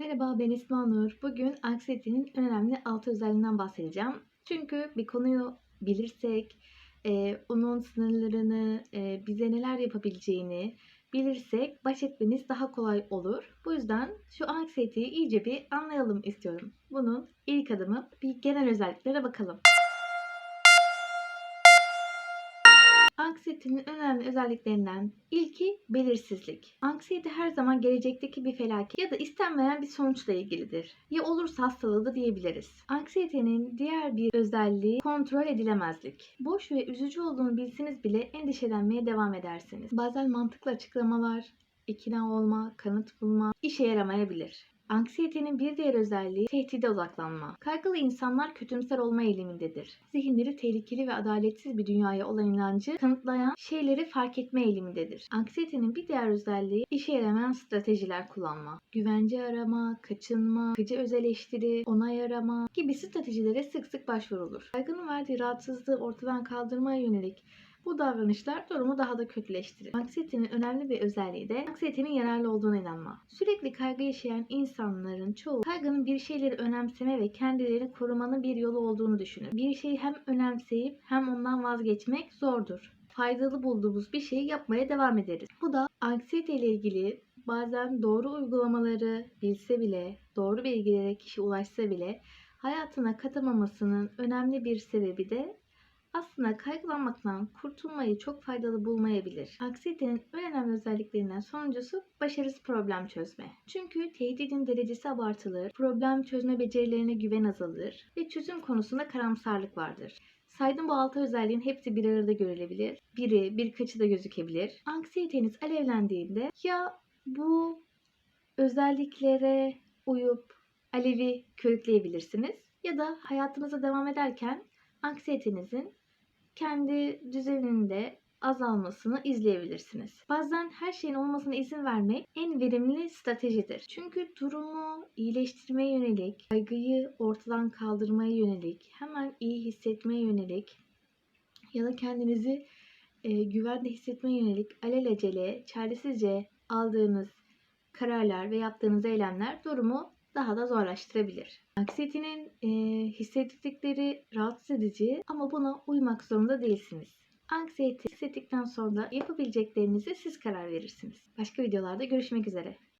Merhaba ben Esma Nur. Bugün anksiyetenin en önemli 6 özelliğinden bahsedeceğim. Çünkü bir konuyu bilirsek, eee, onun sınırlarını, eee, bize neler yapabileceğini bilirsek baş etmemiz daha kolay olur. Bu yüzden şu anksiyeteyi iyice bir anlayalım istiyorum. Bunun ilk adımı bir genel özelliklere bakalım. Anksiyetenin önemli özelliklerinden ilki belirsizlik. Anksiyete her zaman gelecekteki bir felaket ya da istenmeyen bir sonuçla ilgilidir. Ya olursa hastalığıdır diyebiliriz. Anksiyetenin diğer bir özelliği kontrol edilemezlik. Boş ve üzücü olduğunu bilseniz bile endişelenmeye devam edersiniz. Bazen mantıklı açıklamalar, ikna olma, kanıt bulma işe yaramayabilir. Anksiyetenin bir diğer özelliği tehdide odaklanma. Kaygılı insanlar kötümser olma eğilimindedir. Zihinleri tehlikeli ve adaletsiz bir dünyaya olan inancı kanıtlayan şeyleri fark etme eğilimindedir. Anksiyetenin bir diğer özelliği işe yaramayan stratejiler kullanma. Güvence arama, kaçınma, kıcı öz eleştiri, onay arama gibi stratejilere sık sık başvurulur. Kaygının verdiği rahatsızlığı ortadan kaldırmaya yönelik bu davranışlar durumu daha da kötüleştirir. Anksiyetenin önemli bir özelliği de anksiyetenin yararlı olduğuna inanma. Sürekli kaygı yaşayan insanların çoğu kaygının bir şeyleri önemseme ve kendilerini korumanın bir yolu olduğunu düşünür. Bir şeyi hem önemseyip hem ondan vazgeçmek zordur. Faydalı bulduğumuz bir şeyi yapmaya devam ederiz. Bu da anksiyete ile ilgili bazen doğru uygulamaları bilse bile, doğru bilgilere kişi ulaşsa bile hayatına katamamasının önemli bir sebebi de aslında kaygılanmaktan kurtulmayı çok faydalı bulmayabilir. Anksiyetenin en önemli özelliklerinden sonuncusu başarısız problem çözme. Çünkü tehdidin derecesi abartılır, problem çözme becerilerine güven azalır ve çözüm konusunda karamsarlık vardır. Saydığım bu altı özelliğin hepsi bir arada görülebilir. Biri, birkaçı da gözükebilir. Anksiyeteniz alevlendiğinde ya bu özelliklere uyup alevi körükleyebilirsiniz ya da hayatınıza devam ederken anksiyetenizin kendi düzeninde azalmasını izleyebilirsiniz. Bazen her şeyin olmasına izin vermek en verimli stratejidir. Çünkü durumu iyileştirmeye yönelik, kaygıyı ortadan kaldırmaya yönelik, hemen iyi hissetmeye yönelik ya da kendinizi e, güvende hissetmeye yönelik alelacele, çaresizce aldığınız kararlar ve yaptığınız eylemler durumu daha da zorlaştırabilir. Anksiyetenin e, hissettikleri rahatsız edici ama buna uymak zorunda değilsiniz. Anksiyete hissettikten sonra yapabileceklerinize siz karar verirsiniz. Başka videolarda görüşmek üzere.